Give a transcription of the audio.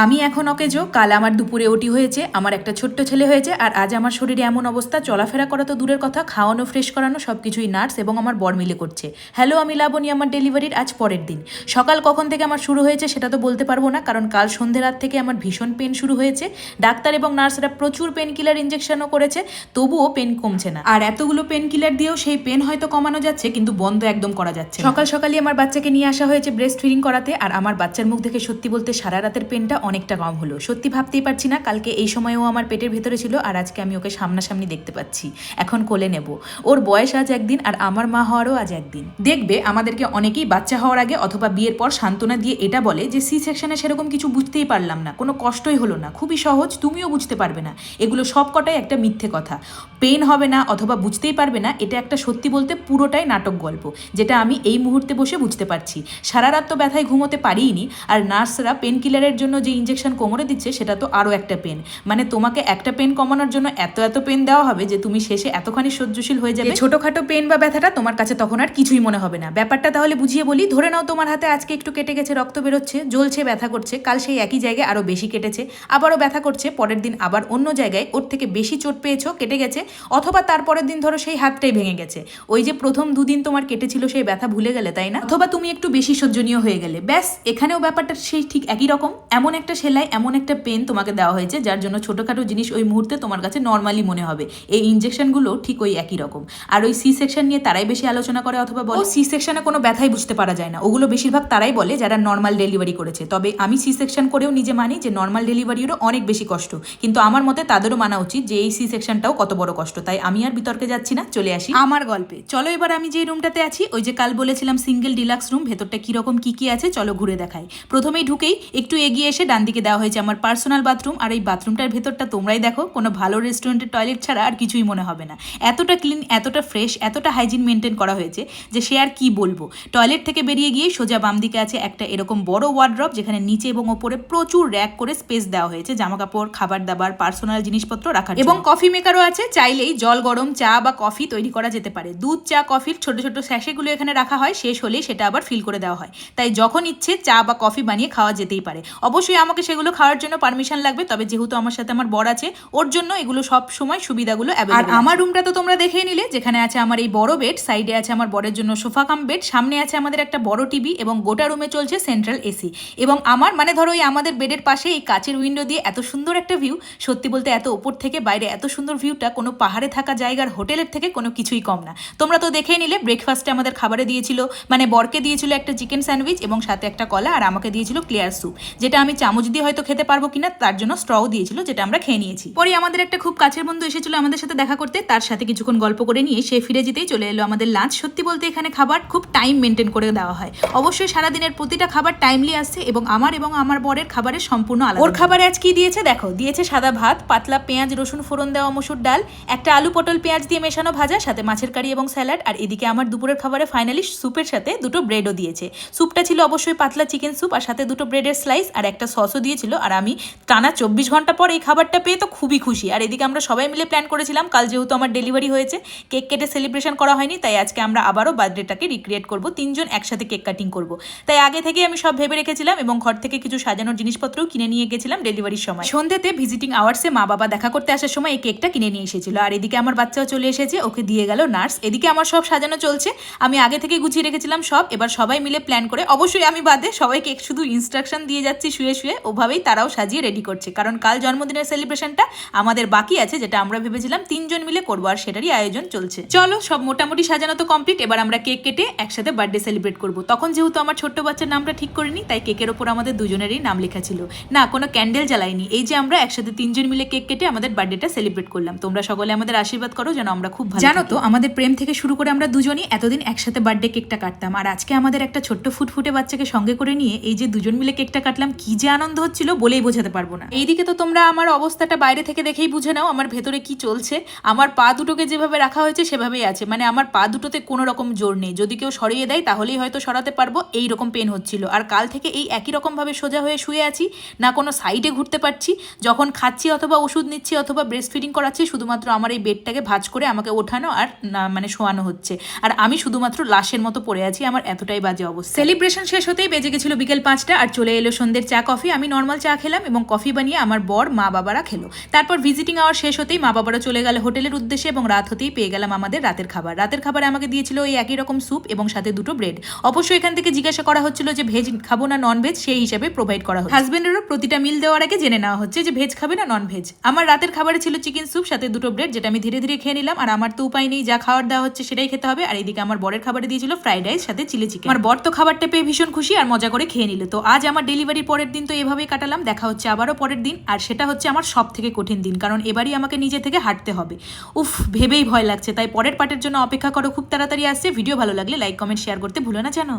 আমি এখন অকেজো, কাল আমার দুপুরে ওটি হয়েছে, আমার একটা ছোট্ট ছেলে হয়েছে, আর আজ আমার শরীরে এমন অবস্থা, চলাফেরা করা তো দূরের কথা, খাওয়ানো, ফ্রেশ করানো সব কিছুই নার্স এবং আমার বর মিলে করছে। হ্যালো, আমি লাবণী, আমার ডেলিভারির আজ পরের দিন। সকাল কখন থেকে আমার শুরু হয়েছে সেটা তো বলতে পারব না, কারণ কাল সন্ধে রাত থেকে আমার ভীষণ পেন শুরু হয়েছে। ডাক্তার এবং নার্সরা প্রচুর পেন কিলার ইঞ্জেকশনও করেছে, তবুও পেন কমছে না। আর এতগুলো পেন কিলার দিয়েও সেই পেন হয়তো কমানো যাচ্ছে, কিন্তু বন্ধ একদম করা যাচ্ছে সকাল সকালই আমার বাচ্চাকে নিয়ে আসা হয়েছে ব্রেস্ট ফিডিং করাতে, আর আমার বাচ্চার মুখ দেখে সত্যি বলতে সারা রাতের পেনটা অনেকটা কম হলো। সত্যি ভাবতেই পারছি না, কালকে এই সময়েও আমার পেটের ভেতরে ছিল আর আজকে আমি ওকে সামনাসামনি দেখতে পাচ্ছি। এখন কোলে নেব। ওর বয়স আজ একদিন আর আমার মা হওয়ারও আজ একদিন। দেখবে আমাদেরকে অনেকেই বাচ্চা হওয়ার আগে অথবা বিয়ের পর সান্ত্বনা দিয়ে এটা বলে যে, সি সেকশনে সেরকম কিছু বুঝতেই পারলাম না। কোনো কষ্টই হলো না। খুবই সহজ, তুমিও বুঝতে পারবে না। এগুলো সব কটাই একটা মিথ্যে কথা। পেন হবে না অথবা বুঝতেই পারবে না, এটা একটা সত্যি বলতে পুরোটাই নাটক গল্প, যেটা আমি এই মুহূর্তে বসে বুঝতে পারছি। সারা রাত তো ব্যথায় ঘুমোতে পারিনি আর নার্সরা পেন কিলারের জন্য যে ইঞ্জেকশন কোমরে দিচ্ছে, সেটা তো আরও একটা পেন মানে তোমাকে একটা পেন কমানোর জন্য এত এত পেন দেওয়া হবে যে তুমি শেষে এতখানি সহ্যশীল হয়ে যাবে। ছোটখাটো পেন বা ব্যথাটা তোমার কাছে তখন আর কিছুই মনে হবে না। ব্যাপারটা তাহলে বুঝিয়ে বলি, ধরে নাও তোমার হাতে আজকে একটু কেটে গেছে, রক্ত বেরোচ্ছে, জ্বলছে, ব্যথা করছে, কাল সেই একই জায়গায় আরও বেশি কেটেছে, আবারও ব্যথা করছে, পরের দিন আবার অন্য জায়গায় ওর থেকে বেশি চোট পেয়েছ, কেটে গেছে, অথবা তারপরের দিন ধরো সেই হাতটাই ভেঙে গেছে। ওই যে প্রথম দুদিন তোমার কেটেছিল সেই ব্যথা ভুলে গেলে, তাই না? অথবা তুমি একটু বেশি সহ্যনীয় হয়ে গেলে। ব্যাস, এখানেও ব্যাপারটা সেই ঠিক একই রকম, এমন একটা সেলাই এমন একটা পেন তোমাকে দেওয়া হয়েছে, যার জন্য ছোটোখাটো জিনিস ওই মুহূর্তে তোমার কাছে নর্মালি মনে হবে। এই ইঞ্জেকশনগুলো ঠিক ওই একই রকম। আর ওই সি সেকশন নিয়ে তারাই বেশি আলোচনা করে অথবা বলে। সি সেকশনে কোনো ব্যথাই বুঝতে পারা যায় না। ওগুলো বেশিরভাগ তারাই বলে যারা নর্মাল ডেলিভারি করেছে। তবে আমি সি সেকশন করেও নিজে মানি যে নর্মাল ডেলিভারিরও অনেক বেশি কষ্ট। কিন্তু আমার মতে তাদেরও মানা উচিত যে এই সি সেকশনটাও কত বড় কষ্ট। তাই আমি আর বিতর্কে যাচ্ছি না, চলে আসি আমার গল্পে। চলো এবার আমি যে রুমটাতে আছি, ওই যে কাল বলেছিলাম সিঙ্গেল ডিলাক্স রুম ভেতরটা কীরকম, কি কি আছে, চলো ঘুরে দেখাই। প্রথমেই ঢুকেই একটু এগিয়ে এসে ডান দিকে দেওয়া হয়েছে আমার পার্সোনাল বাথরুম আর এই বাথরুমটার ভেতরটা তোমরাই দেখো কোনো ভালো রেস্টুরেন্টের টয়লেট ছাড়া আর কিছুই মনে হবে না। এতটা ক্লিন এতটা ফ্রেশ এতটা হাইজিন মেনটেন করা হয়েছে যে সে আর কি বলব। টয়লেট থেকে বেরিয়ে গিয়ে সোজা বাম দিকে আছে একটা এরকম বড় ওয়ার্ড্রপ যেখানে নিচে এবং ওপরে প্রচুর র্যাক করে স্পেস দেওয়া হয়েছে জামা কাপড় খাবার দাবার পার্সোনাল জিনিসপত্র রাখার এবং কফি মেকারও আছে চাইলেই জল গরম চা বা কফি তৈরি করা যেতে পারে। দুধ চা কফির ছোট ছোট স্যাশেগুলো এখানে রাখা হয় শেষ হলেই সেটা আবার ফিল করে দেওয়া হয়। তাই যখন ইচ্ছে চা বা কফি বানিয়ে খাওয়া যেতেই পারে। অবশ্যই আমাকে সেগুলো খাওয়ার জন্য পারমিশন লাগবে তবে যেহেতু আমার সাথে আমার বর আছে ওর জন্য এগুলো সব সময় সুবিধাগুলো আর আমার রুমটা তো তোমরা দেখেই নিলে যেখানে আছে আমার এই বড় বেড সাইডে আছে আমার বরের জন্য সোফা কাম বেড সামনে আছে আমাদের একটা বড় টিভি এবং গোটা রুমে চলছে সেন্ট্রাল এসি এবং আমার মানে ধরো এই আমাদের বেডের পাশে এই কাচের উইন্ডো দিয়ে এত সুন্দর একটা ভিউ সত্যি বলতে এত ওপর থেকে বাইরে এত সুন্দর ভিউটা কোনো পাহাড়ে থাকা জায়গার হোটেলের থেকে কোনো কিছুই কম না। তোমরা তো দেখেই নিলে ব্রেকফাস্টে আমাদের খাবারে দিয়েছিল মানে বরকে দিয়েছিল একটা চিকেন স্যান্ডউইচ এবং সাথে একটা কলা আর আমাকে দিয়েছিল ক্লিয়ার স্যুপ যেটা আমি চামচ দিয়ে হয়তো খেতে পারব কিনা, তার জন্য স্ট্রও দিয়েছিল, যেটা আমরা খেয়ে নিয়েছি। পরে, আমাদের একটা খুব কাছের বন্ধু এসেছিল আমাদের সাথে দেখা করতে, তার সাথে কিছুক্ষণ গল্প করে নিয়ে সে ফিরে যেতেই চলে এলো আমাদের লাঞ্চ সত্যি বলতে এখানে খাবার খুব টাইম মেনটেন করে দেওয়া হয়। অবশ্যই সারাদিনের প্রতিটা খাবার টাইমলি আসছে এবং আমার এবং আমার বরের খাবারের সম্পূর্ণ আলাদা। ওর খাবারে আজ কি দিয়েছে? দেখো, দিয়েছে সাদা ভাত, পাতলা পেঁয়াজ, রসুন, ফোড়ন দেওয়া মসুর ডাল, একটা আলু পটল পেঁয়াজ দিয়ে মেশানো ভাজা, সাথে মাছের কারি এবং স্যালাড, আর এদিকে আমার দুপুরের খাবারে ফাইনালি স্যুপের সাথে দুটো ব্রেডও দিয়েছে। স্যুপটা ছিল অবশ্যই পাতলা চিকেন স্যুপ আর সাথে দুটো ব্রেডের স্লাইস আর একটা সসও দিয়েছিল আর আমি টানা চব্বিশ ঘণ্টা পর এই খাবারটা পেয়ে তো খুবই খুশি। আর এদিকে আমরা সবাই মিলে প্ল্যান করেছিলাম, কাল যেহেতু আমার ডেলিভারি হয়েছে কেক কেটে সেলিব্রেশন করা হয়নি, তাই আজকে আমরা আবারও বার্থডেটাকে রিক্রিয়েট করব, তিনজন একসাথে কেক কাটিং করব। তাই আগে থেকে আমি সব ভেবে রেখেছিলাম এবং ঘর থেকে কিছু সাজানোর জিনিসপত্রও কিনে নিয়ে গেছিলাম ডেলিভারির সময়। সন্ধ্যেতে ভিজিটিং আওয়ার্সে মা বাবা দেখা করতে আসার সময় এই কেকটা কিনে নিয়ে এসেছিল। আর এদিকে আমার বাচ্চাও চলে এসেছে, ওকে দিয়ে গেল নার্স এদিকে আমার সব সাজানো চলছে। আমি আগে থেকে গুছিয়ে রেখেছিলাম সব। এবার সবাই মিলে প্ল্যান করে, অবশ্যই আমি বাদে সবাইকে শুধু ইনস্ট্রাকশন দিয়ে যাচ্ছি শুয়ে শুয়ে ওভাবেই তারাও সাজিয়ে রেডি করছে। কারণ কাল জন্মদিনের সেলিব্রেশনটা আমাদের বাকি আছে যেটা আমরা ভেবেছিলাম তিনজন মিলে করব আর সেটারই আয়োজন চলছে। চলো সব মোটামুটি সাজানো তো কমপ্লিট এবার আমরা কেক কেটে একসাথে বার্থডে সেলিব্রেট করব। তখন যেহেতু আমার ছোট্ট বাচ্চার নামটা ঠিক করিনি তাই কেকের ওপর আমাদের দুজনেরই নাম লেখা ছিল। না কোনো ক্যান্ডেল জ্বালাইনি। এই যে আমরা একসাথে তিনজন মিলে কেক কেটে আমাদের বার্থডেটা সেলিব্রেট করলাম। তোমরা সকলে আমাদের আশীর্বাদ করো যেন আমরা খুব ভালো জানো তো আমাদের প্রেম থেকে শুরু করে আমরা দুজনই এতদিন একসাথে বার্থডে কেকটা কাটতাম। আর আজকে আমাদের একটা ছোট্ট ফুটফুটে বাচ্চাকে সঙ্গে করে নিয়ে এই যে দুজন মিলে কেকটা কাটলাম কি যে আনন্দ হচ্ছিল বলেই বোঝাতে পারব না। এইদিকে তো তোমরা আমার অবস্থাটা বাইরে থেকে দেখেই বুঝে নাও, আমার ভেতরে কি চলছে। আমার পা দুটোকে যেভাবে রাখা হয়েছে, সেভাবেই আছে। মানে আমার পা দুটোতে কোনো রকম জোর নেই। যদি কেউ সরিয়ে দেয়, তাহলেই হয়তো সরাতে পারব। এই রকম পেন হচ্ছিল। আর কাল থেকে এই একই রকমভাবে সোজা হয়ে শুয়ে আছি, না কোনো সাইডে ঘুরতে পারছি। যখন খাচ্ছি অথবা ওষুধ নিচ্ছি অথবা ব্রেস্ট ফিডিং করাচ্ছি, শুধুমাত্র আমার এই বেডটাকে ভাঁজ করে আমাকে ওঠানো আর না মানে শোয়ানো হচ্ছে। আর আমি শুধুমাত্র লাশের মতো পড়ে আছি, আমার এতটাই বাজে অবস্থা। সেলিব্রেশন শেষ হতেই বেজে গেছিল বিকেল পাঁচটা, আর চলে এলো সন্ধ্যের চা কফি কফি আমি নর্মাল চা খেলাম এবং কফি বানিয়ে আমার বর মা বাবারা খেলো। তারপর ভিজিটিং আওয়ার শেষ হতেই মা বাবারা চলে গেল হোটেলের উদ্দেশ্যে এবং রাত হতেই পেয়ে গেলাম আমাদের রাতের খাবার। রাতের খাবার আমাকে দিয়েছিল ওই একই রকম স্যুপ এবং সাথে দুটো ব্রেড অবশ্যই এখান থেকে জিজ্ঞাসা করা হচ্ছিল যে ভেজ খাব না নন ভেজ সেই হিসাবে প্রোভাইড করা হচ্ছে। হাজবেন্ডেরও প্রতিটা মিল দেওয়ার আগে জেনে নেওয়া হচ্ছে যে ভেজ খাবে না নন ভেজ আমার রাতের খাবারে ছিল চিকেন স্যুপ সাথে দুটো ব্রেড যেটা আমি ধীরে ধীরে খেয়ে নিলাম, আর আমার তো উপায় নেই, যা খাবার দেওয়া হচ্ছে সেটাই খেতে হবে। আর এদিকে আমার বরের খাবারে দিয়েছিল ফ্রাইড রাইস সাথে চিলি চিকেন আমার বর তো খাবারটা পেয়ে ভীষণ খুশি আর মজা করে খেয়ে নিল। তো আজ আমার ডেলিভারির পরের দিন তো এভাবেই কাটালাম, দেখা হচ্ছে আবারও পরের দিন, আর সেটা হচ্ছে আমার সব থেকে কঠিন দিন, কারণ এবারই আমাকে নিজে থেকে হাঁটতে হবে। উফ, ভেবেই ভয় লাগছে, তাই পরের পার্টের জন্য অপেক্ষা করো, খুব তাড়াতাড়ি আসছে, ভিডিও ভালো লাগলে লাইক, কমেন্ট, শেয়ার করতে ভুলো না জানো।